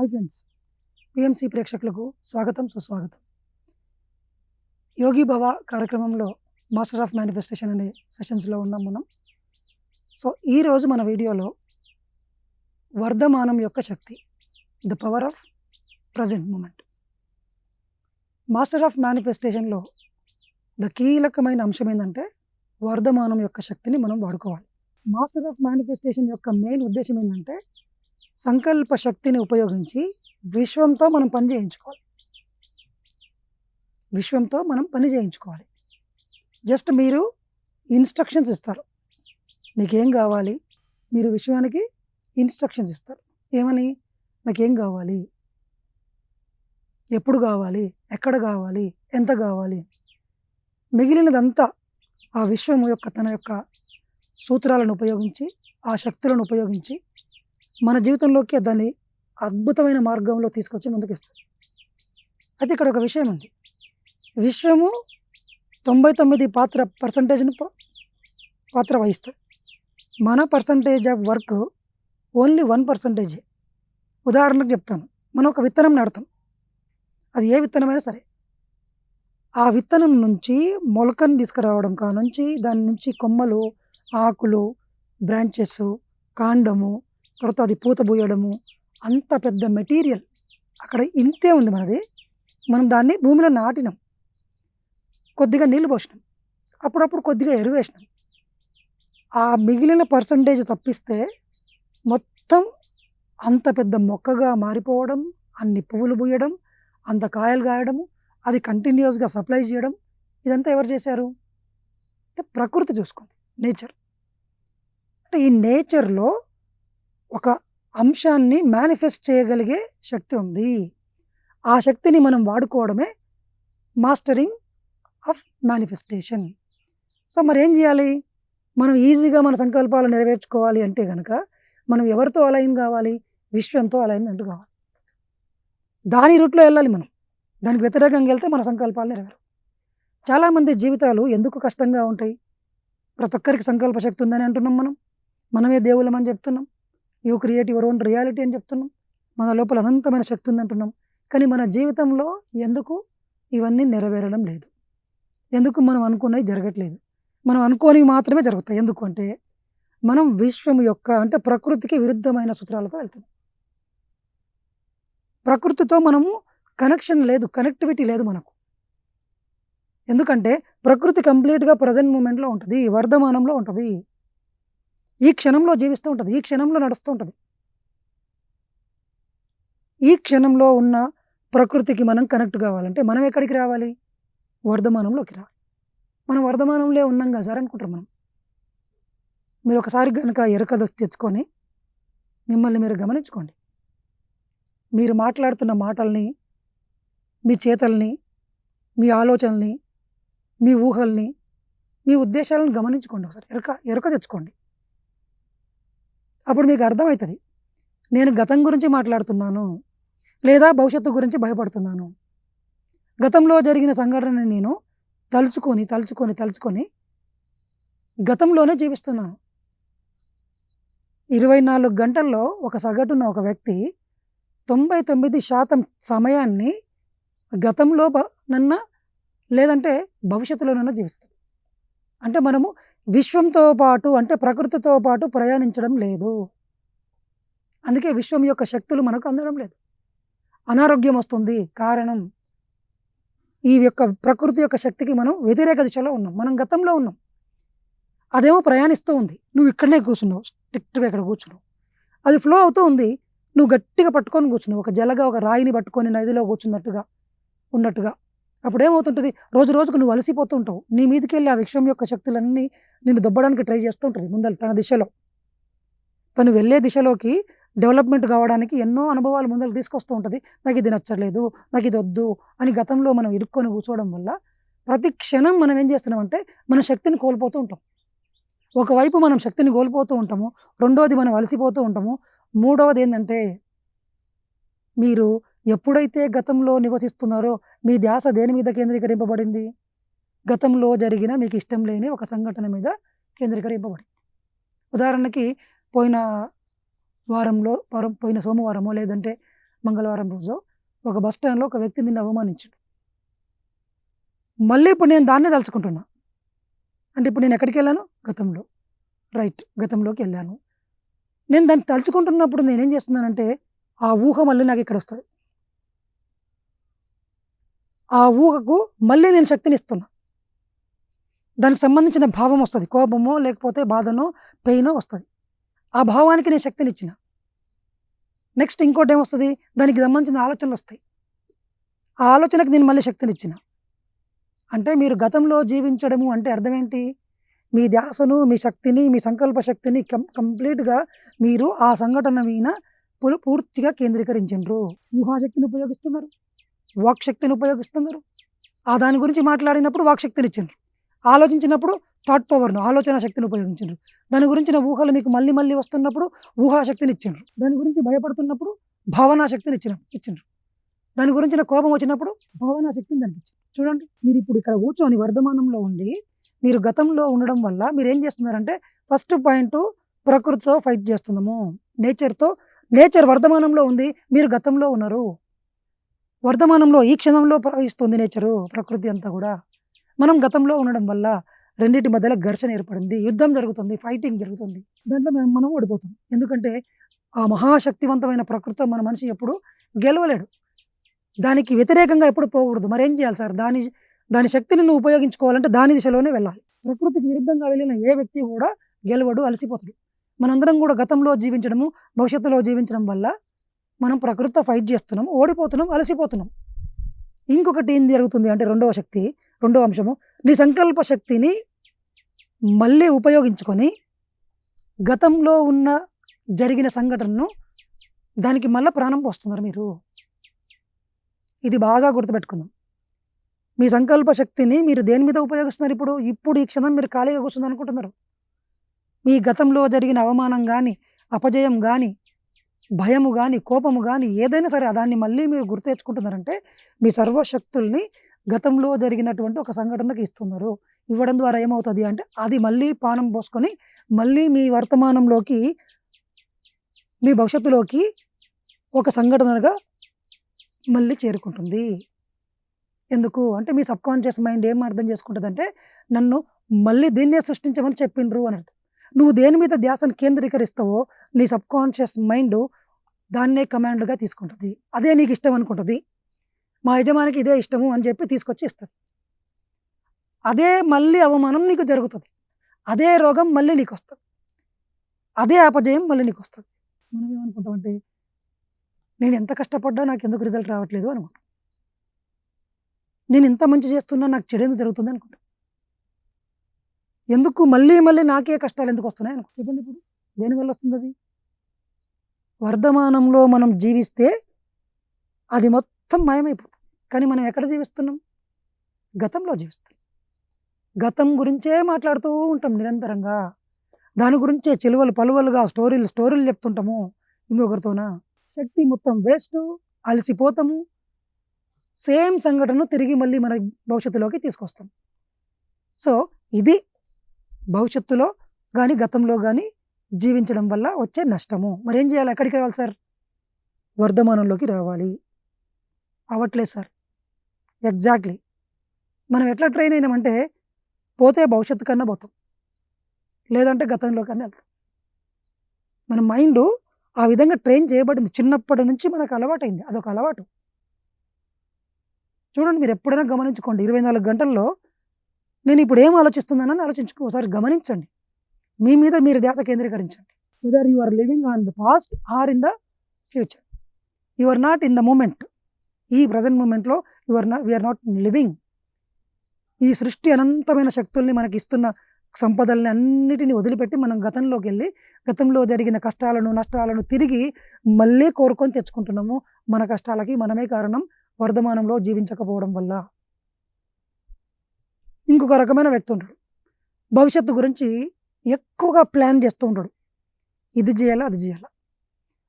Hi friends. PMC ప్రేక్షకులకు స్వాగతం సుస్వాగతం. యోగి భవ కార్యక్రమంలో మాస్టర్ ఆఫ్ మేనిఫెస్టేషన్ అనే సెషన్స్లో ఉన్నాం మనం. సో ఈరోజు మన వీడియోలో వర్ధమానం యొక్క శక్తి the power of present moment. Master of మేనిఫెస్టేషన్లో ద కీలకమైన అంశం ఏంటంటే వర్ధమానం యొక్క శక్తిని మనం వాడుకోవాలి. మాస్టర్ ఆఫ్ మేనిఫెస్టేషన్ యొక్క మెయిన్ ఉద్దేశం ఏంటంటే సంకల్ప శక్తిని ఉపయోగించి విశ్వంతో మనం పని చేయించుకోవాలి. విశ్వంతో మనం పని చేయించుకోవాలి. జస్ట్ మీరు ఇన్స్ట్రక్షన్స్ ఇస్తారు. మీకు ఏం కావాలి? మీరు విశ్వానికి ఇన్స్ట్రక్షన్స్ ఇస్తారు. ఏమని? నాకేం కావాలి? ఎప్పుడు కావాలి? ఎక్కడ కావాలి? ఎంత కావాలి? మిగిలినదంతా ఆ విశ్వం యొక్క తన యొక్క సూత్రాలను ఉపయోగించి ఆ శక్తులను ఉపయోగించి మన జీవితంలోకి దాన్ని అద్భుతమైన మార్గంలో తీసుకొచ్చి ముందుకు అయితే ఇక్కడ ఒక విషయం ఉంది. విశ్వము తొంభై తొమ్మిది పాత్ర పర్సంటేజ్ను పాత్ర వహిస్తుంది మన percentage of work only one percentage ఉదాహరణకు చెప్తాను. మనం ఒక విత్తనం నాడతాం అది ఏ విత్తనమైనా సరే. ఆ విత్తనం నుంచి మొలకను తీసుకురావడం కా నుంచి దాని నుంచి కొమ్మలు ఆకులు బ్రాంచెస్ కాండము తర్వాత అది పూత పూయడము అంత పెద్ద మెటీరియల్. అక్కడ ఇంతే ఉంది మనది. మనం దాన్ని భూమిలో నాటినాం. కొద్దిగా నీళ్ళు పోసినాం. అప్పుడప్పుడు కొద్దిగా ఎరువేసినాం ఆ మిగిలిన పర్సంటేజ్ తప్పిస్తే మొత్తం అంత పెద్ద మొక్కగా మారిపోవడం అన్ని పువ్వులు పూయడం అంత కాయలు కాయడము అది కంటిన్యూస్గా సప్లై చేయడం ఇదంతా ఎవరు చేశారు? ప్రకృతి చూసుకోండి నేచర్. అంటే ఈ నేచర్లో ఒక అంశాన్ని మేనిఫెస్ట్ చేయగలిగే శక్తి ఉంది. ఆ శక్తిని మనం వాడుకోవడమే మాస్టరింగ్ ఆఫ్ మేనిఫెస్టేషన్ సో మరి ఏం చేయాలి? మనం ఈజీగా మన సంకల్పాలు నెరవేర్చుకోవాలి అంటే కనుక మనం ఎవరితో అలైన్ కావాలి? విశ్వంతో అలైన్మెంట్ కావాలి. దాని రూట్లో వెళ్ళాలి మనం. దానికి వ్యతిరేకంగా వెళ్తే మన సంకల్పాలు నెరవేరు చాలామంది జీవితాలు ఎందుకు కష్టంగా ఉంటాయి? ప్రతి ఒక్కరికి సంకల్ప శక్తి ఉందని అంటున్నాం మనం. మనమే దేవుళ్ళం అని చెప్తున్నాం. You create your own reality అని చెప్తున్నాం. మన లోపల అనంతమైన శక్తి ఉంది అంటున్నాం. కానీ మన జీవితంలో ఎందుకు ఇవన్నీ నెరవేరడం లేదు? ఎందుకు మనం అనుకున్నవి జరగట్లేదు? మనం అనుకోనివి మాత్రమే జరుగుతాయి. ఎందుకు అంటే మనం విశ్వం యొక్క అంటే ప్రకృతికి విరుద్ధమైన సూత్రాలతో వెళ్తున్నాం. ప్రకృతితో మనము కనెక్షన్ లేదు కనెక్టివిటీ లేదు మనకు. ఎందుకంటే ప్రకృతి కంప్లీట్గా ప్రజెంట్ మూమెంట్లో ఉంటుంది వర్ధమానంలో ఉంటుంది. ఈ క్షణంలో జీవిస్తూ ఉంటుంది ఈ క్షణంలో నడుస్తూ ఉంటుంది. ఈ క్షణంలో ఉన్న ప్రకృతికి మనం కనెక్ట్ కావాలంటే మనం ఎక్కడికి రావాలి? వర్ధమానంలోకి రావాలి. మనం వర్ధమానంలో ఉన్నాం కదా సార్ అనుకుంటారు మనం. మీరు ఒకసారి కనుక ఎరక తెచ్చుకొని మిమ్మల్ని మీరు గమనించుకోండి. మీరు మాట్లాడుతున్న మాటల్ని మీ చేతల్ని మీ ఆలోచనల్ని మీ ఊహల్ని మీ ఉద్దేశాలను గమనించుకోండి ఒకసారి. ఎరక ఎరక తెచ్చుకోండి. అప్పుడు మీకు అర్థమవుతుంది. నేను గతం గురించి మాట్లాడుతున్నాను లేదా భవిష్యత్తు గురించి భయపడుతున్నాను. గతంలో జరిగిన సంఘటనని నేను తలుచుకొని తలుచుకొని తలుచుకొని గతంలోనే జీవిస్తున్నాను. ఇరవై నాలుగు గంటల్లో ఒక సగటున ఒక వ్యక్తి తొంభై తొమ్మిది శాతం సమయాన్ని గతంలో నన్న లేదంటే భవిష్యత్తులోనన్నా జీవిస్తుంది అంటే మనము విశ్వంతో పాటు అంటే ప్రకృతితో పాటు ప్రయాణించడం లేదు. అందుకే విశ్వం యొక్క శక్తులు మనకు అందడం లేదు. అనారోగ్యం వస్తుంది. కారణం ఈ యొక్క ప్రకృతి యొక్క శక్తికి మనం వ్యతిరేక దిశలో ఉన్నాం. మనం గతంలో ఉన్నాం. అదేమో ప్రయాణిస్తూ ఉంది. నువ్వు ఇక్కడనే కూర్చున్నావు. స్ట్రిక్ట్గా ఇక్కడ కూర్చున్నావు. అది ఫ్లో అవుతూ ఉంది. నువ్వు గట్టిగా పట్టుకొని కూర్చున్నావు. ఒక జలగా ఒక రాయిని పట్టుకొని నదిలో కూర్చున్నట్టుగా ఉన్నట్టుగా. అప్పుడు ఏమవుతుంటుంది రోజు రోజుకు నువ్వు అలసిపోతూ ఉంటావు. నీ మీదకి వెళ్ళి ఆ విషయం యొక్క శక్తులన్నీ నిన్ను దొబ్బడానికి ట్రై చేస్తూ ఉంటుంది ముందర తన దిశలో. తను వెళ్ళే దిశలోకి డెవలప్మెంట్ కావడానికి ఎన్నో అనుభవాలు ముందర తీసుకొస్తూ ఉంటుంది. నాకు ఇది నచ్చలేదు నాకు ఇది వద్దు అని గతంలో మనం ఇరుక్కొని కూర్చోవడం వల్ల ప్రతి క్షణం మనం ఏం చేస్తున్నామంటే మన శక్తిని కోల్పోతూ ఉంటాం. ఒకవైపు మనం శక్తిని కోల్పోతూ ఉంటాము రెండోది మనం అలసిపోతూ ఉంటాము మూడవది ఏంటంటే మీరు ఎప్పుడైతే గతంలో నివసిస్తున్నారో మీ ధ్యాస దేని మీద కేంద్రీకరింపబడింది? గతంలో జరిగిన మీకు ఇష్టం లేని ఒక సంఘటన మీద కేంద్రీకరింపబడింది. ఉదాహరణకి పోయిన వారంలో వారం పోయిన సోమవారమో లేదంటే మంగళవారం రోజు ఒక బస్ స్టాండ్లో ఒక వ్యక్తి నిన్ను అవమానించాడు. మళ్ళీ ఇప్పుడు నేను దాన్నే తలుచుకుంటున్నా. అంటే ఇప్పుడు నేను ఎక్కడికి వెళ్ళాను? గతంలో. రైట్ గతంలోకి వెళ్ళాను. నేను దాన్ని తలుచుకుంటున్నప్పుడు నేనేం చేస్తున్నానంటే ఆ ఊహ మళ్ళీ నాకు ఇక్కడ వస్తుంది ఆ ఊహకు మళ్ళీ నేను శక్తిని ఇస్తున్నా దానికి సంబంధించిన భావం వస్తుంది. కోపమో లేకపోతే బాధనో పెయినో వస్తుంది. ఆ భావానికి నేను శక్తిని ఇచ్చిన నెక్స్ట్ ఇంకోటి ఏమొస్తుంది? దానికి సంబంధించిన ఆలోచనలు వస్తాయి. ఆ ఆలోచనకు నేను మళ్ళీ శక్తిని ఇచ్చిన అంటే మీరు గతంలో జీవించడము అంటే అర్థం ఏంటి? మీ ధ్యాసను మీ శక్తిని మీ సంకల్ప శక్తిని కం కంప్లీట్గా మీరు ఆ సంఘటన మీద పూర్తిగా కేంద్రీకరించారు ఊహాశక్తిని ఉపయోగిస్తున్నారు. వాక్శక్తిని ఉపయోగిస్తున్నారు ఆ దాని గురించి మాట్లాడినప్పుడు వాక్శక్తిని ఇచ్చిండ్రు ఆలోచించినప్పుడు థాట్ పవర్ను ఆలోచన శక్తిని ఉపయోగించిండ్రు. దాని గురించిన ఊహలు మీకు మళ్ళీ మళ్ళీ వస్తున్నప్పుడు ఊహాశక్తిని ఇచ్చిండ్రు దాని గురించి భయపడుతున్నప్పుడు భావనా శక్తిని ఇచ్చిన ఇచ్చిండ్రు. దాని గురించిన కోపం వచ్చినప్పుడు భావనా శక్తిని దానికి చూడండి మీరు ఇప్పుడు ఇక్కడ కూర్చొని వర్ధమానంలో ఉండి మీరు గతంలో ఉండడం వల్ల మీరు ఏం చేస్తున్నారంటే ఫస్ట్ పాయింట్ ప్రకృతితో ఫైట్ చేస్తున్నాము. నేచర్తో నేచర్ వర్ధమానంలో ఉంది మీరు గతంలో ఉన్నారు. వర్ధమానంలో ఈ క్షణంలో ప్రవహిస్తుంది నేచరు ప్రకృతి అంతా కూడా. మనం గతంలో ఉండడం వల్ల రెండింటి మధ్యలో ఘర్షణ ఏర్పడింది యుద్ధం జరుగుతుంది ఫైటింగ్ జరుగుతుంది. దాంట్లో మనం మనం ఓడిపోతాం. ఎందుకంటే ఆ మహాశక్తివంతమైన ప్రకృతితో మన మనిషి ఎప్పుడు గెలవలేడు. దానికి వ్యతిరేకంగా ఎప్పుడు పోకూడదు. మరేం చేయాలి సార్? దాని దాని శక్తిని నువ్వు ఉపయోగించుకోవాలంటే దాని దిశలోనే వెళ్ళాలి. ప్రకృతికి విరుద్ధంగా వెళ్ళిన ఏ వ్యక్తి కూడా గెలవడు అలసిపోతాడు. మనందరం కూడా గతంలో జీవించడము భవిష్యత్తులో జీవించడం వల్ల మనం ప్రకృతితో ఫైట్ చేస్తున్నాం ఓడిపోతున్నాం అలసిపోతున్నాం. ఇంకొకటి ఏం జరుగుతుంది అంటే రెండవ శక్తి రెండవ అంశము నీ సంకల్ప శక్తిని మళ్ళీ ఉపయోగించుకొని గతంలో ఉన్న జరిగిన సంఘటనను దానికి మళ్ళీ ప్రాణం పోస్తున్నారు మీరు. ఇది బాగా గుర్తుపెట్టుకుందాం. మీ సంకల్ప శక్తిని మీరు దేని మీద ఉపయోగిస్తున్నారు ఇప్పుడు? ఇప్పుడు ఈ క్షణం మీరు ఖాళీగా కూర్చుంది అనుకుంటున్నారు మీ గతంలో జరిగిన అవమానం కానీ అపజయం కానీ భయము కానీ కోపము కానీ ఏదైనా సరే దాన్ని మళ్ళీ మీరు గుర్తు తెచ్చుకుంటున్నారంటే మీ సర్వశక్తుల్ని గతంలో జరిగినటువంటి ఒక సంఘటనకి ఇస్తున్నారు. ఇవ్వడం ద్వారా ఏమవుతుంది అంటే అది మళ్ళీ పానం పోసుకొని మళ్ళీ మీ వర్తమానంలోకి మీ భవిష్యత్తులోకి ఒక సంఘటనగా మళ్ళీ చేరుకుంటుంది. ఎందుకు? అంటే మీ సబ్ కాన్షియస్ మైండ్ ఏం అర్థం చేసుకుంటుందంటే నన్ను మళ్ళీ దీన్నే సృష్టించమని చెప్పిండ్రు అని అర్థం. నువ్వు దేని మీద ధ్యాసను కేంద్రీకరిస్తావో నీ సబ్ కాన్షియస్ మైండ్ దాన్నే కమాండ్గా తీసుకుంటుంది. అదే నీకు ఇష్టం అనుకుంటుంది. మా యజమానికి ఇదే ఇష్టము అని చెప్పి తీసుకొచ్చి ఇస్తుంది. అదే మళ్ళీ అవమానం నీకు జరుగుతుంది. అదే రోగం మళ్ళీ నీకు వస్తుంది అదే అపజయం మళ్ళీ నీకు వస్తుంది మనం ఏమనుకుంటామంటే నేను ఎంత కష్టపడ్డా నాకు ఎందుకు రిజల్ట్ రావట్లేదు అనుకుంటాం. నేను ఎంత మంచి చేస్తున్నా నాకు చెడు ఎందుకు జరుగుతుంది అనుకుంటాను ఎందుకు మళ్ళీ మళ్ళీ నాకే కష్టాలు ఎందుకు వస్తున్నాయి అనుకో. చెప్పండి ఇప్పుడు. దేనివల్ల వస్తుంది అది? వర్ధమానంలో మనం జీవిస్తే అది మొత్తం మాయమైపోతుంది. కానీ మనం ఎక్కడ జీవిస్తున్నాం? గతంలో జీవిస్తున్నాం. గతం గురించే మాట్లాడుతూ ఉంటాం నిరంతరంగా. దాని గురించే చిలువలు పలువలుగా స్టోరీలు స్టోరీలు చెప్తుంటాము ఇంకొకరితోన? శక్తి మొత్తం వేస్ట్ అలసిపోతాము. సేమ్ సంఘటనను తిరిగి మళ్ళీ మన భవిష్యత్తులోకి తీసుకొస్తాం. సో ఇది భవిష్యత్తులో కానీ గతంలో కానీ జీవించడం వల్ల వచ్చే నష్టము. మరి ఏం చేయాలి? ఎక్కడికి రావాలి సార్? వర్ధమానంలోకి రావాలి. అవ్వట్లేదు సార్. ఎగ్జాక్ట్లీ. మనం ఎట్లా ట్రైన్ అయినామంటే పోతే భవిష్యత్తు కన్నా పోతాం. లేదంటే గతంలో కన్నా వెళ్తాం. మన మైండ్ ఆ విధంగా ట్రైన్ చేయబడింది. చిన్నప్పటి నుంచి మనకు అలవాటైంది. అదొక అలవాటు. చూడండి మీరు ఎప్పుడైనా గమనించుకోండి. ఇరవై నాలుగు గంటల్లో నేను ఇప్పుడు ఏం ఆలోచిస్తున్నానని ఆలోచించుకో ఒకసారి గమనించండి. మీ మీద మీరు ధ్యాస కేంద్రీకరించండి. Whether you are living on the past or in the future you are not in the moment ఈ ప్రజెంట్ మూమెంట్లో you are not we are not living ఈ సృష్టి అనంతమైన శక్తుల్ని మనకి ఇస్తున్న సంపదల్ని అన్నిటిని వదిలిపెట్టి మనం గతంలోకి వెళ్ళి గతంలో జరిగిన కష్టాలను నష్టాలను తిరిగి మళ్ళీ కోరుకొని తెచ్చుకుంటున్నాము. మన కష్టాలకి మనమే కారణం వర్ధమానంలో జీవించకపోవడం వల్ల. ఇంకొక రకమైన వ్యక్తి ఉంటాడు. భవిష్యత్తు గురించి ఎక్కువగా ప్లాన్ చేస్తూ ఉంటాడు. ఇది చేయాలా అది చేయాలా?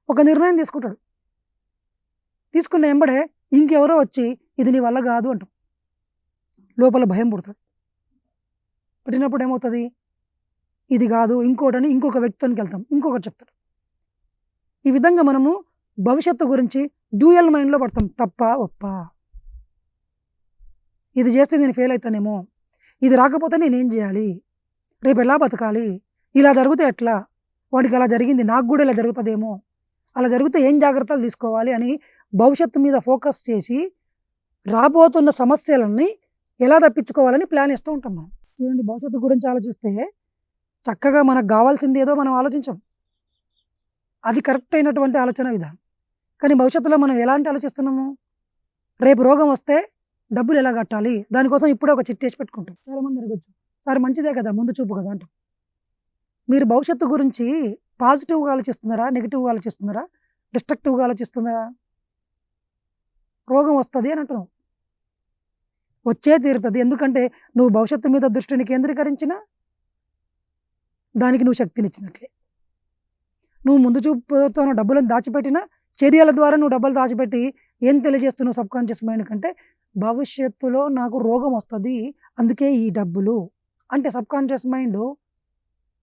ఒక నిర్ణయం తీసుకుంటాడు. తీసుకున్న వెంబడే ఇంకెవరో వచ్చి ఇది నీ వల్ల కాదు అంటాం. లోపల భయం పుడుతుంది. పుట్టినప్పుడు ఏమవుతుంది? ఇది కాదు ఇంకోటని ఇంకొక వ్యక్తితోనికి వెళ్తాం. ఇంకొకటి చెప్తాడు. ఈ విధంగా మనము భవిష్యత్తు గురించి డ్యూయల్ మైండ్లో పడతాం తప్ప ఒప్ప. ఇది చేస్తే నేను ఫెయిల్ అవుతానేమో ఇది రాకపోతే నేనేం చేయాలి? రేపు ఎలా బతకాలి? ఇలా జరిగితే ఎట్లా? వాడికి అలా జరిగింది నాకు కూడా ఇలా జరుగుతుందేమో? అలా జరిగితే ఏం జాగ్రత్తలు తీసుకోవాలి అని భవిష్యత్తు మీద ఫోకస్ చేసి రాబోతున్న సమస్యలన్నీ ఎలా తప్పించుకోవాలని ప్లాన్ ఇస్తూ ఉంటాం మనం. చూడండి భవిష్యత్తు గురించి ఆలోచిస్తే చక్కగా మనకు కావాల్సింది ఏదో మనం ఆలోచించాం. అది కరెక్ట్ అయినటువంటి ఆలోచన విధానం. కానీ భవిష్యత్తులో మనం ఎలాంటి ఆలోచిస్తున్నాము? రేపు రోగం వస్తే డబ్బులు ఎలా కట్టాలి? దానికోసం ఇప్పుడే ఒక చిట్టేసి వేసి పెట్టుకుంటాం. చాలామంది అడగచ్చు. సార్ మంచిదే కదా ముందు చూపు కదా అంటాం. మీరు భవిష్యత్తు గురించి పాజిటివ్గా ఆలోచిస్తున్నారా? నెగిటివ్గా ఆలోచిస్తున్నారా? డిస్ట్రక్టివ్గా ఆలోచిస్తున్నారా? రోగం వస్తుంది అని అంటున్నాం. వచ్చే తీరుతుంది. ఎందుకంటే నువ్వు భవిష్యత్తు మీద దృష్టిని కేంద్రీకరించినా దానికి నువ్వు శక్తినిచ్చినట్లే. నువ్వు ముందు చూపుతో డబ్బులను దాచిపెట్టినా చర్యల ద్వారా నువ్వు డబ్బులు దాచిపెట్టి ఏం తెలియజేస్తున్నావు సబ్ కాన్షియస్ మైండ్ కంటే భవిష్యత్తులో నాకు రోగం వస్తుంది అందుకే ఈ డబ్బులు. అంటే సబ్ కాన్షియస్ మైండ్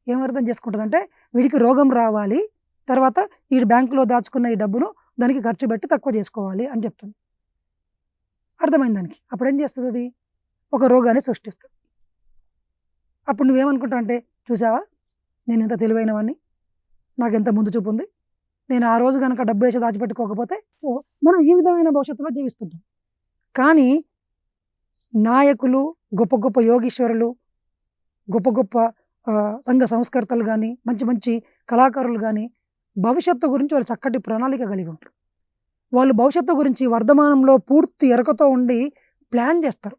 ఏమర్థం చేసుకుంటుంది అంటే వీడికి రోగం రావాలి తర్వాత ఈ బ్యాంకులో దాచుకున్న ఈ డబ్బును దానికి ఖర్చు పెట్టి తక్కువ చేసుకోవాలి అని చెప్తుంది. అర్థమైంది దానికి? అప్పుడు ఏం చేస్తుంది అది? ఒక రోగాన్ని సృష్టిస్తుంది. అప్పుడు నువ్వేమనుకుంటావు అంటే చూసావా? నేను ఎంత తెలివైనవని నాకు ఎంత ముందు చూపు ఉంది నేను ఆ రోజు కనుక డబ్బు వేసి దాచిపెట్టుకోకపోతే సో మనం ఈ విధమైన భవిష్యత్తులో జీవిస్తుంటాం. కానీ నాయకులు గొప్ప గొప్ప యోగీశ్వరులు గొప్ప గొప్ప సంఘ సంస్కర్తలు కానీ మంచి మంచి కళాకారులు కానీ భవిష్యత్తు గురించి వాళ్ళు చక్కటి ప్రణాళిక కలిగి ఉంటారు. వాళ్ళు భవిష్యత్తు గురించి వర్ధమానంలో పూర్తి ఎరకతో ఉండి ప్లాన్ చేస్తారు.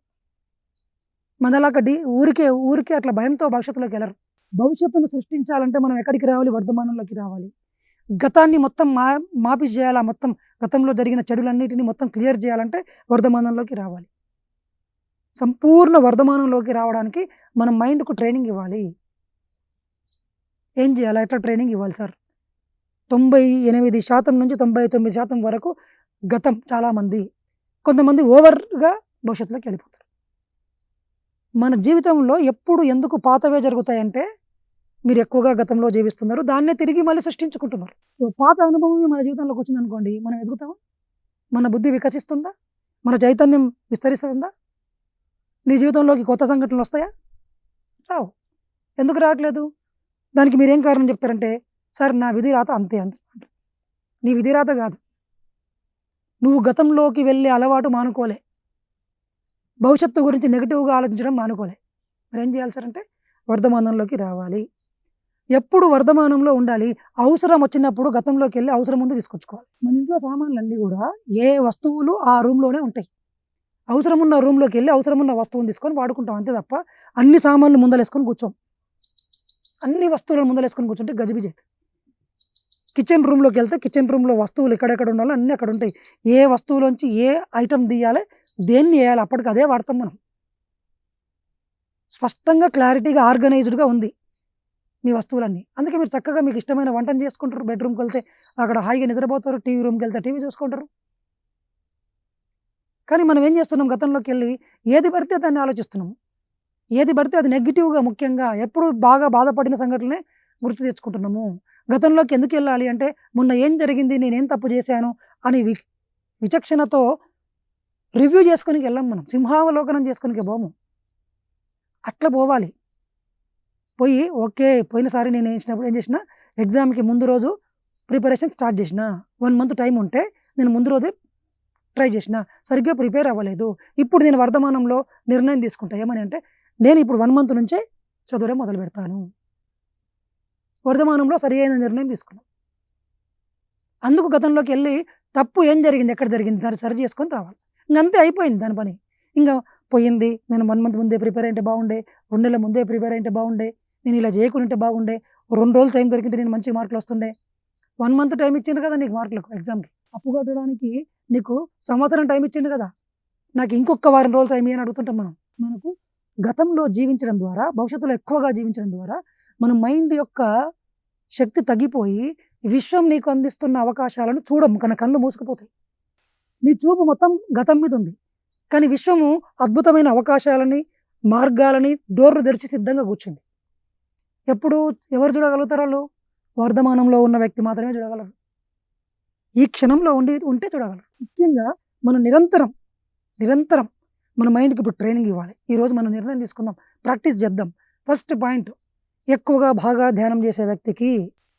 మనలాగా డి ఊరికే ఊరికే అట్లా భయంతో భవిష్యత్తులోకి వెళ్ళరు. భవిష్యత్తును సృష్టించాలంటే మనం ఎక్కడికి రావాలి? వర్ధమానంలోకి రావాలి. గతాన్ని మొత్తం మా మాపి చేయాలా? మొత్తం గతంలో జరిగిన చెడులన్నిటిని మొత్తం క్లియర్ చేయాలంటే వర్ధమానంలోకి రావాలి. సంపూర్ణ వర్ధమానంలోకి రావడానికి మన మైండ్కు ట్రైనింగ్ ఇవ్వాలి. ఏం చేయాలి? ఎట్లా ట్రైనింగ్ ఇవ్వాలి సార్? తొంభై ఎనిమిది శాతం నుంచి తొంభై తొమ్మిది శాతం వరకు గతం చాలామంది కొంతమంది ఓవర్గా భవిష్యత్తులోకి వెళ్ళిపోతారు. మన జీవితంలో ఎప్పుడు ఎందుకు పాతవే జరుగుతాయంటే మీరు ఎక్కువగా గతంలో జీవిస్తున్నారు దాన్నే తిరిగి మళ్ళీ సృష్టించుకుంటున్నారు. సో పాత అనుభవం మన జీవితంలోకి వచ్చింది అనుకోండి మనం ఎదుగుతామా? మన బుద్ధి వికసిస్తుందా? మన చైతన్యం విస్తరిస్తుందా? నీ జీవితంలోకి కొత్త సంఘటనలు వస్తాయా? రావు. ఎందుకు రావట్లేదు? దానికి మీరేం కారణం చెప్తారంటే సార్ నా విధి రాత అంతే అంత. నీ విధి రాత కాదు. నువ్వు గతంలోకి వెళ్ళే అలవాటు మానుకోలే. భవిష్యత్తు గురించి నెగిటివ్గా ఆలోచించడం మానుకోలే. మరి ఏం చేయాలి సార్ అంటే వర్ధమానంలోకి రావాలి. ఎప్పుడు వర్ధమానంలో ఉండాలి అవసరం వచ్చినప్పుడు గతంలోకి వెళ్ళి అవసరం ముందు తీసుకొచ్చుకోవాలి. మన ఇంట్లో సామాన్లు అన్నీ కూడా ఏ వస్తువులు ఆ రూమ్లోనే ఉంటాయి. అవసరం ఉన్న రూమ్లోకి వెళ్ళి అవసరం ఉన్న వస్తువుని తీసుకొని వాడుకుంటాం అంతే తప్ప అన్ని సామాన్లు ముందలేసుకొని కూర్చోం. అన్ని వస్తువులను ముందలేసుకొని కూర్చుంటే గజిబిజి కిచెన్ రూమ్లోకి వెళ్తే కిచెన్ రూమ్లో వస్తువులు ఎక్కడెక్కడ ఉండాలో అన్నీ అక్కడ ఉంటాయి. ఏ వస్తువులోంచి ఏ ఐటెం తీయాలి దేన్ని వేయాలి అప్పటికి అదే వాడతాం మనం. స్పష్టంగా క్లారిటీగా ఆర్గనైజ్డ్గా ఉంది. మీ వస్తువులన్నీ. అందుకే మీరు చక్కగా మీకు ఇష్టమైన వంటను చేసుకుంటారు. బెడ్రూమ్కి వెళ్తే అక్కడ హాయిగా నిద్రపోతారు. టీవీ రూమ్కి వెళ్తే టీవీ చూసుకుంటారు. కానీ మనం ఏం చేస్తున్నాం? గతంలోకి వెళ్ళి ఏది పడితే దాన్ని ఆలోచిస్తున్నాము. ఏది పడితే అది నెగిటివ్గా ముఖ్యంగా ఎప్పుడు బాగా బాధపడిన సంఘటనలే గుర్తు తెచ్చుకుంటున్నాము. గతంలోకి ఎందుకు వెళ్ళాలి అంటే మొన్న ఏం జరిగింది? నేనేం తప్పు చేశాను? అని వి విచక్షణతో రివ్యూ చేసుకొని వెళ్ళాం మనం. సింహావలోకనం చేసుకొని పోము. అట్లా పోవాలి. పోయి ఓకే పోయినసారి నేను వేసినప్పుడు ఏం చేసిన ఎగ్జామ్కి ముందు రోజు ప్రిపరేషన్ స్టార్ట్ చేసిన వన్ మంత్ టైం ఉంటే నేను ముందు రోజే ట్రై చేసిన సరిగ్గా ప్రిపేర్ అవ్వలేదు. ఇప్పుడు నేను వర్ధమానంలో నిర్ణయం తీసుకుంటా ఏమని అంటే నేను ఇప్పుడు వన్ మంత్ నుంచే చదవడం మొదలు పెడతాను. వర్ధమానంలో సరి అయిన నిర్ణయం తీసుకున్నాను అందుకు గతంలోకి వెళ్ళి తప్పు ఏం జరిగింది ఎక్కడ జరిగింది దాన్ని సరి చేసుకొని రావాలి. ఇంకంతే అయిపోయింది దాని పని. ఇంకా పోయింది నేను వన్ మంత్ ముందే ప్రిపేర్ అయితే బాగుండే రెండు నెలల ముందే ప్రిపేర్ అయితే బాగుండే నేను ఇలా చేయకుంటే బాగుండే. రెండు రోజులు టైం దొరికితే నేను మంచి మార్కులు వస్తుండే. వన్ మంత్ టైం ఇచ్చిండు కదా నీకు మార్కులకు ఎగ్జామ్కి అప్పు కట్టడానికి నీకు సంవత్సరం టైం ఇచ్చిండు కదా. నాకు ఇంకొక వారం రోజులు టైం అని అడుగుతుంటాం మనం. మనకు గతంలో జీవించడం ద్వారా భవిష్యత్తులో ఎక్కువగా జీవించడం ద్వారా మన మైండ్ యొక్క శక్తి తగ్గిపోయి విశ్వం నీకు అందిస్తున్న అవకాశాలను చూడము. కానీ కళ్ళు మూసుకుపోతాయి. నీ చూపు మొత్తం గతం మీద ఉంది. కానీ విశ్వము అద్భుతమైన అవకాశాలని మార్గాలని డోర్లు తెరిచి సిద్ధంగా కూర్చుంది. ఎప్పుడు ఎవరు చూడగలుగుతారు వాళ్ళు? వర్ధమానంలో ఉన్న వ్యక్తి మాత్రమే చూడగలరు. ఈ క్షణంలో ఉండి ఉంటే చూడగలరు. ముఖ్యంగా మనం నిరంతరం నిరంతరం మన మైండ్కి ఇప్పుడు ట్రైనింగ్ ఇవ్వాలి. ఈరోజు మనం నిర్ణయం తీసుకుందాం ప్రాక్టీస్ చేద్దాం. ఫస్ట్ పాయింట్ ఎక్కువగా బాగా ధ్యానం చేసే వ్యక్తికి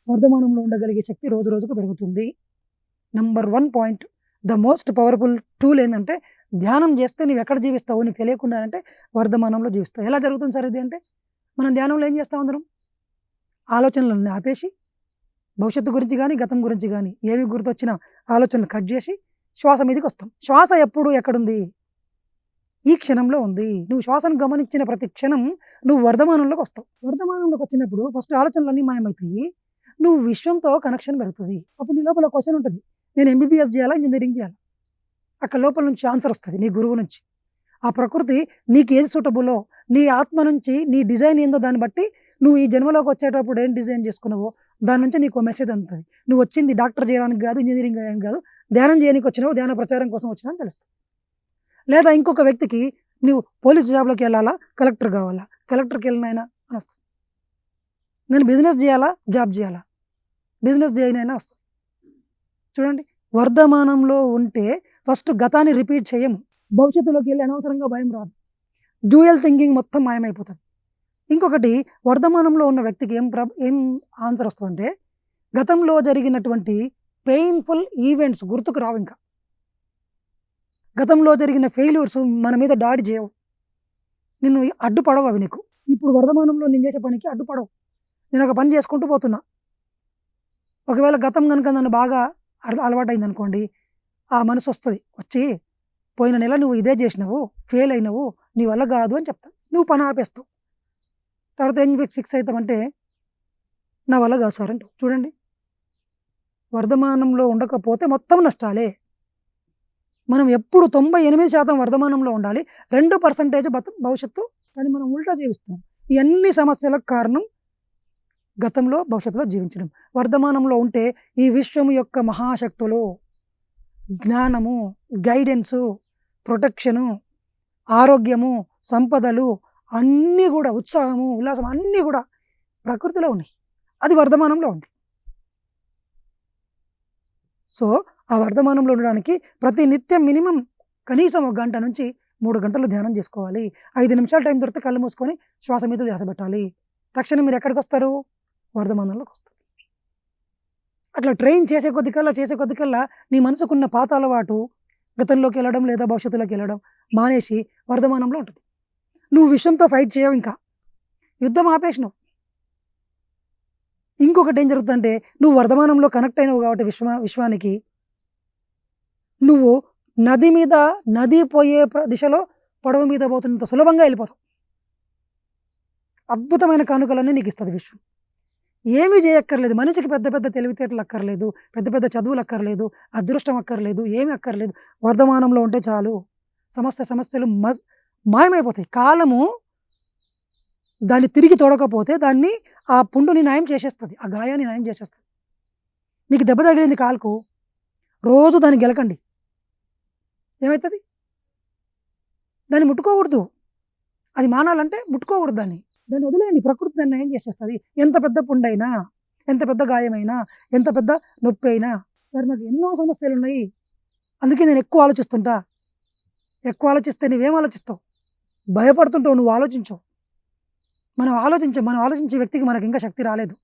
వర్ధమానంలో ఉండగలిగే శక్తి రోజు రోజుకు పెరుగుతుంది. Number one point the most powerful tool ఏంటంటే ధ్యానం చేస్తే నువ్వు ఎక్కడ జీవిస్తావు నీకు తెలియకుండా అంటే వర్ధమానంలో జీవిస్తావు. ఎలా జరుగుతుంది సార్ ఇది అంటే మనం ధ్యానంలో ఏం చేస్తాం అందరం? ఆలోచనలను ఆపేసి భవిష్యత్తు గురించి కానీ గతం గురించి కానీ ఏవి గుర్తొచ్చినా ఆలోచనలు కట్ చేసి శ్వాస మీదకి వస్తాం. శ్వాస ఎప్పుడు ఎక్కడుంది? ఈ క్షణంలో ఉంది. నువ్వు శ్వాసను గమనించిన ప్రతి క్షణం నువ్వు వర్ధమానంలోకి వస్తావు. వర్ధమానంలోకి వచ్చినప్పుడు ఫస్ట్ ఆలోచనలన్నీ మాయమవుతాయి. నువ్వు విశ్వంతో కనెక్షన్ పెరుగుతుంది అప్పుడు నీ లోపల క్వశ్చన్ ఉంటుంది. నేను ఎంబీబీఎస్ చేయాలా? ఇంజనీరింగ్ చేయాలా? అక్కడ లోపల నుంచి ఆన్సర్ వస్తుంది నీ గురువు నుంచి. ఆ ప్రకృతి నీకు ఏది సూటబులో నీ ఆత్మ నుంచి నీ డిజైన్ ఏందో దాన్ని బట్టి నువ్వు ఈ జన్మలోకి వచ్చేటప్పుడు ఏం డిజైన్ చేసుకున్నావో దాని నుంచి నీకు మెసేజ్ అందుతుంది. నువ్వు వచ్చింది డాక్టర్ చేయడానికి కాదు ఇంజనీరింగ్ చేయడానికి కాదు ధ్యానం చేయడానికి వచ్చినావు ధ్యాన ప్రచారం కోసం వచ్చినా అని తెలుస్తుంది. లేదా ఇంకొక వ్యక్తికి నువ్వు పోలీస్ జాబ్లోకి వెళ్ళాలా కలెక్టర్ కావాలా? కలెక్టర్కి వెళ్ళినైనా అని వస్తుంది. నేను బిజినెస్ చేయాలా జాబ్ చేయాలా? బిజినెస్ చేయనైనా వస్తుంది. చూడండి వర్ధమానంలో ఉంటే ఫస్ట్ గతాన్ని రిపీట్ చేయము. భవిష్యత్తులోకి వెళ్ళి అనవసరంగా భయం రాదు. డ్యూయల్ థింకింగ్ మొత్తం మాయమైపోతుంది. ఇంకొకటి వర్ధమానంలో ఉన్న వ్యక్తికి ఏం ప్ర ఏం ఆన్సర్ వస్తుందంటే గతంలో జరిగినటువంటి పెయిన్ఫుల్ ఈవెంట్స్ గుర్తుకు రావు ఇంకా. గతంలో జరిగిన ఫెయిల్యూర్స్ మన మీద దాడి చేయవు. నిన్ను అడ్డుపడవు అవి నీకు. ఇప్పుడు వర్ధమానంలో నేను చేసే పనికి అడ్డుపడవు. నేను ఒక పని చేసుకుంటూ పోతున్నా. ఒకవేళ గతం కనుక నన్ను బాగా అలవాటైంది అనుకోండి ఆ మనసు వస్తుంది. వచ్చి పోయిన నెల నువ్వు ఇదే చేసినావు ఫెయిల్ అయినావు నీ వల్ల కాదు అని చెప్తాను నువ్వు పని ఆపేస్తావు. తర్వాత ఏం ఫిక్స్ అవుతామంటే నా వల్ల కాదు సార్ అంటావు. చూడండి. వర్ధమానంలో ఉండకపోతే మొత్తం నష్టాలే. మనం ఎప్పుడు తొంభై ఎనిమిది శాతం వర్ధమానంలో ఉండాలి. రెండు పర్సంటేజ్ భవిష్యత్తు. కానీ మనం ఉల్టా జీవిస్తాం ఇవన్నీ సమస్యలకు కారణం గతంలో భవిష్యత్తులో జీవించడం. వర్ధమానంలో ఉంటే ఈ విశ్వం యొక్క మహాశక్తులు జ్ఞానము గైడెన్సు ప్రొటెక్షను ఆరోగ్యము సంపదలు అన్నీ కూడా ఉత్సాహము ఉల్లాసం అన్నీ కూడా ప్రకృతిలో ఉన్నాయి. అది వర్ధమానంలో ఉంది. సో ఆ వర్ధమానంలో ఉండడానికి ప్రతి నిత్యం మినిమం కనీసం ఒక గంట నుంచి మూడు గంటలు ధ్యానం చేసుకోవాలి. ఐదు నిమిషాలు టైం దొరికితే కళ్ళు మూసుకొని శ్వాస మీద ధ్యాస పెట్టాలి. తక్షణం మీరు ఎక్కడికి వస్తారు? వర్ధమానంలోకి వస్తారు. అట్లా ట్రైన్ చేసే కొద్ది కల్లా చేసే కొద్ది కల్లా నీ మనసుకున్న పాత అలవాటు గతంలోకి వెళ్ళడం లేదా భవిష్యత్తులోకి వెళ్ళడం మానేసి వర్ధమానంలో ఉంటుంది. నువ్వు విషయంతో ఫైట్ చేయవు ఇంకా. యుద్ధం ఆపేసినావు. ఇంకొకటి ఏం జరుగుతుందంటే నువ్వు వర్ధమానంలో కనెక్ట్ అయినావు కాబట్టి విశ్వ విశ్వానికి నువ్వు నది మీద నది పోయే ప్ర- దిశలో పడవ మీద పోతున్నంత సులభంగా వెళ్ళిపోతావు. అద్భుతమైన కానుకలన్నీ నీకు ఇస్తుంది విశ్వం. ఏమీ చేయక్కర్లేదు. మనిషికి పెద్ద పెద్ద తెలివితేటలు అక్కర్లేదు. పెద్ద పెద్ద చదువులు అక్కర్లేదు. అదృష్టం అక్కర్లేదు. ఏమీ అక్కర్లేదు. వర్ధమానంలో ఉంటే చాలు. సమస్య సమస్యలు మజ్ మాయమైపోతాయి. కాలము దాన్ని తిరిగి తోడకపోతే దాన్ని ఆ పుండుని న్యాయం చేసేస్తుంది. ఆ గాయాన్ని న్యాయం చేసేస్తుంది. మీకు దెబ్బ తగిలింది కాలుకు రోజు దాన్ని గెలకండి. ఏమవుతుంది దాన్ని ముట్టుకోకూడదు. అది మానాలంటే ముట్టుకోకూడదు దాన్ని. దాన్ని వదిలేయండి. ప్రకృతి దాన్ని ఏం చేసేస్తుంది? ఎంత పెద్ద పుండైనా ఎంత పెద్ద గాయమైనా ఎంత పెద్ద నొప్పి అయినా సరే నాకు ఎన్నో సమస్యలు ఉన్నాయి అందుకే నేను ఎక్కువ ఆలోచిస్తుంటా. ఎక్కువ ఆలోచిస్తే నువ్వేం ఆలోచిస్తావు? భయపడుతుంటావు నువ్వు ఆలోచించవు. మనం ఆలోచించం మనం ఆలోచించే వ్యక్తికి మనకి ఇంకా శక్తి రాలేదు.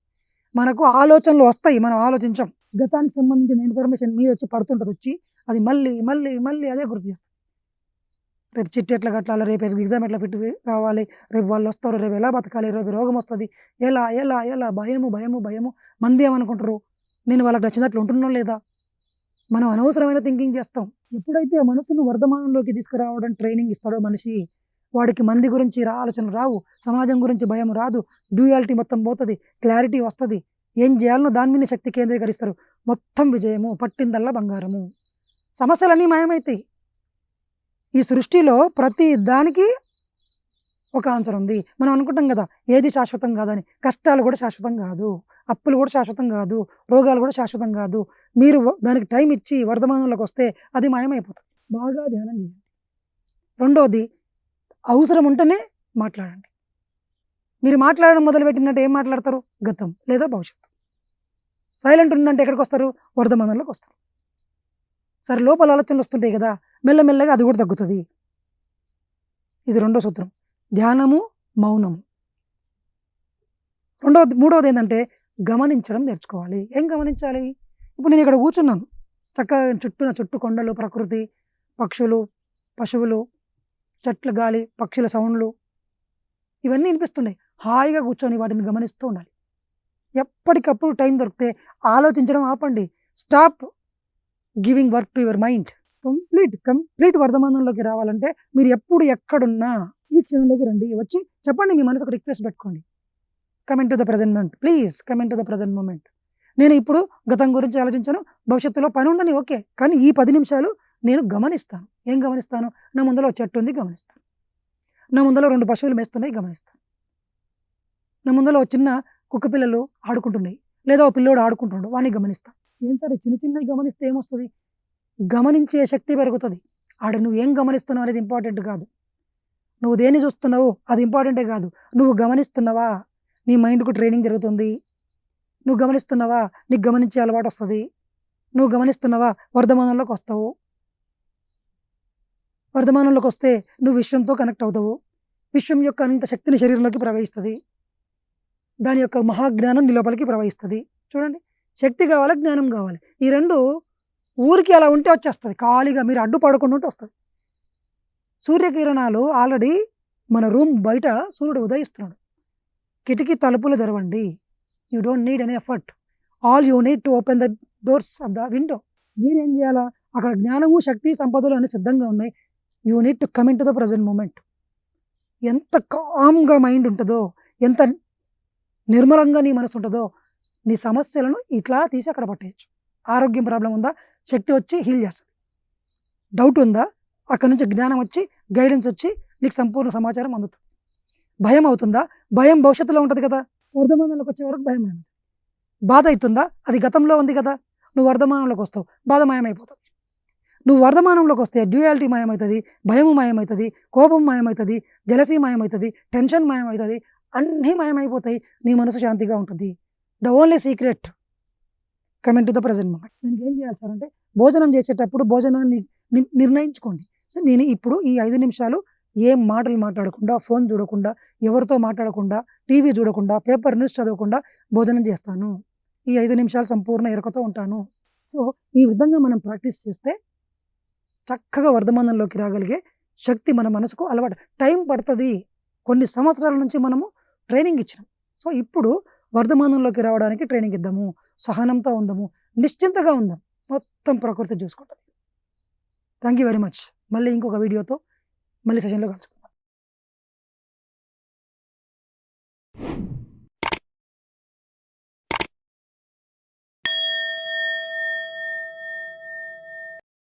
మనకు ఆలోచనలు వస్తాయి మనం ఆలోచించం. గతానికి సంబంధించిన ఇన్ఫర్మేషన్ మీద వచ్చి పడుతుంటుంది వచ్చి అది మళ్ళీ మళ్ళీ మళ్ళీ అదే గుర్తు చేస్తుంది రేపు చిట్టి ఎట్లా కట్టాలి రేపు ఎగ్జామ్ ఎట్లా ఫిట్ కావాలి రేపు వాళ్ళు వస్తారు రేపు ఎలా బతకాలి రేపు రోగం వస్తుంది ఎలా ఎలా ఎలా భయము భయము భయము మంది ఏమనుకుంటారు? నేను వాళ్ళకి నచ్చినట్లు ఉంటున్నా లేదా? మనం అనవసరమైన థింకింగ్ చేస్తాం. ఎప్పుడైతే ఆ మనసును వర్ధమానంలోకి తీసుకురావడం ట్రైనింగ్ ఇస్తాడో మనిషి? వాడికి మంది గురించి రా ఆలోచనలు రావు. సమాజం గురించి భయం రాదు. డ్యూయాలిటీ మొత్తం పోతుంది. క్లారిటీ వస్తుంది. ఏం చేయాలనో దాని మీద శక్తి కేంద్రీకరిస్తారు. మొత్తం విజయము పట్టిందల్లా బంగారము. సమస్యలన్నీ మాయమవుతాయి ఈ సృష్టిలో ప్రతి దానికి ఒక ఆన్సర్ ఉంది. మనం అనుకుంటాం కదా ఏది శాశ్వతం కాదని. కష్టాలు కూడా శాశ్వతం కాదు. అప్పులు కూడా శాశ్వతం కాదు. రోగాలు కూడా శాశ్వతం కాదు. మీరు దానికి టైం ఇచ్చి వర్ధమానంలోకి వస్తే అది మాయమైపోతుంది. బాగా ధ్యానం చేయండి. రెండవది అవసరం ఉంటేనే మాట్లాడండి. మీరు మాట్లాడడం మొదలుపెట్టినట్టు ఏం మాట్లాడతారు? గతం లేదా భవిష్యత్తు. సైలెంట్ ఉందంటే ఎక్కడికి వస్తారు? వర్ధమానంలోకి వస్తారు. సరే లోపల ఆలోచనలు వస్తుంటాయి కదా. మెల్లమెల్లగా అది కూడా తగ్గుతుంది. ఇది రెండో సూత్రం. ధ్యానము మౌనము రెండవది మూడవది ఏంటంటే గమనించడం నేర్చుకోవాలి. ఏం గమనించాలి? ఇప్పుడు నేను ఇక్కడ కూర్చున్నాను. చక్కగా చుట్టూ నా చుట్టూ కొండలు ప్రకృతి పక్షులు పశువులు చెట్ల గాలి పక్షుల సౌండ్లు ఇవన్నీ వినిపిస్తున్నాయి హాయిగా కూర్చొని వాటిని గమనిస్తూ ఉండాలి. ఎప్పటికప్పుడు టైం దొరికితే ఆలోచించడం ఆపండి. Stop giving work to your mind. Complete complete వర్ధమానంలోకి రావాలంటే మీరు ఎప్పుడు ఎక్కడున్నా ఈ క్షణంలోకి రండి. వచ్చి చెప్పండి మీ మనసు ఒక రిక్వెస్ట్ పెట్టుకోండి. Comment to the present moment please comment to the present moment నేను ఇప్పుడు గతం గురించి ఆలోచించాను భవిష్యత్తులో పని ఉండని ఓకే. కానీ ఈ పది నిమిషాలు నేను గమనిస్తాను. ఏం గమనిస్తాను? నా ముందలో చెట్టు ఉంది గమనిస్తాను. నా ముందలో రెండు పశువులు మేస్తున్నాయి గమనిస్తాను. నా ముందర చిన్న కుక్క పిల్లలు ఆడుకుంటున్నాయి లేదా ఓ పిల్లోడు ఆడుకుంటున్నాడు వాడిని గమనిస్తాను. ఏం సరే చిన్న చిన్నవి గమనిస్తే ఏమొస్తుంది? గమనించే శక్తి పెరుగుతుంది. ఆడ నువ్వు ఏం గమనిస్తున్నావు అనేది ఇంపార్టెంట్ కాదు. నువ్వు దేన్ని చూస్తున్నావు అది ఇంపార్టెంటే కాదు. నువ్వు గమనిస్తున్నావా? నీ మైండ్కు ట్రైనింగ్ జరుగుతుంది. నువ్వు గమనిస్తున్నావా? నీకు గమనించే అలవాటు వస్తుంది. నువ్వు గమనిస్తున్నావా? వర్ధమానంలోకి వస్తావు. వర్ధమానంలోకి వస్తే నువ్వు విశ్వంతో కనెక్ట్ అవుతావు. విశ్వం యొక్క అనంత శక్తిని శరీరంలోకి ప్రవహిస్తుంది. దాని యొక్క మహాజ్ఞానం నీ లోపలికి ప్రవహిస్తుంది. చూడండి. శక్తి కావాలి జ్ఞానం కావాలి. ఈ రెండు ఊరికి అలా ఉంటే వచ్చేస్తుంది. ఖాళీగా మీరు అడ్డు పడకుండా ఉంటే వస్తుంది. సూర్యకిరణాలు ఆల్రెడీ మన రూమ్ బయట సూర్యుడు ఉదయిస్తున్నాడు. కిటికీ తలుపులు తెరవండి. You don't need any effort. All you need to open the doors of the window. మీరేం చేయాలా? అక్కడ జ్ఞానము శక్తి సంపదలు అన్ని సిద్ధంగా ఉన్నాయి. You need to coming to the present moment. ఎంత కామ్గా మైండ్ ఉంటుందో ఎంత నిర్మలంగా నీ మనసు ఉంటుందో నీ సమస్యలను ఇట్లా తీసి అక్కడ పట్టేయచ్చు. ఆరోగ్యం ప్రాబ్లం ఉందా? శక్తి వచ్చి హీల్ చేస్తుంది. డౌట్ ఉందా? అక్కడ నుంచి జ్ఞానం వచ్చి గైడెన్స్ వచ్చి నీకు సంపూర్ణ సమాచారం అందుతుంది. భయం అవుతుందా? భయం భవిష్యత్తులో ఉంటుంది కదా. వర్ధమానంలోకి వచ్చే వరకు భయం ఉంది బాధ అవుతుందా? అది గతంలో ఉంది కదా. నువ్వు వర్ధమానంలోకి వస్తావు. బాధ మాయమైపోతుంది. నువ్వు వర్ధమానంలోకి వస్తే డ్యూయాలిటీ మాయమవుతుంది భయము మాయమవుతుంది కోపం మాయమవుతుంది జలసీ మాయమవుతుంది టెన్షన్ మాయమవుతుంది అన్నీ మాయమైపోతాయి. నీ మనసు శాంతిగా ఉంటుంది. The only secret coming to the present moment దీనికి ఏం చేయాలి సార్ అంటే భోజనం చేసేటప్పుడు భోజనాన్ని ని- నిర్ణయించుకోండి. సో నేను ఇప్పుడు ఈ ఐదు నిమిషాలు ఏం మాటలు మాట్లాడకుండా ఫోన్ చూడకుండా ఎవరితో మాట్లాడకుండా టీవీ చూడకుండా పేపర్ న్యూస్ చదవకుండా భోజనం చేస్తాను. ఈ ఐదు నిమిషాలు సంపూర్ణ ఎరకతో ఉంటాను. సో ఈ విధంగా మనం ప్రాక్టీస్ చేస్తే చక్కగా వర్ధమానంలోకి రాగలిగే శక్తి మన మనసుకు అలవాటు. టైం పడుతుంది. కొన్ని సంవత్సరాల నుంచి మనము ట్రైనింగ్ ఇచ్చినాం. సో ఇప్పుడు వర్ధమానంలోకి రావడానికి ట్రైనింగ్ ఇద్దాము. సహనంతో ఉందాము నిశ్చింతగా ఉందాం మొత్తం ప్రకృతి చూసుకుంటుంది. థ్యాంక్ యూ వెరీ మచ్ మళ్ళీ ఇంకొక వీడియోతో మళ్ళీ సెషన్లో కలుసుకుందాం.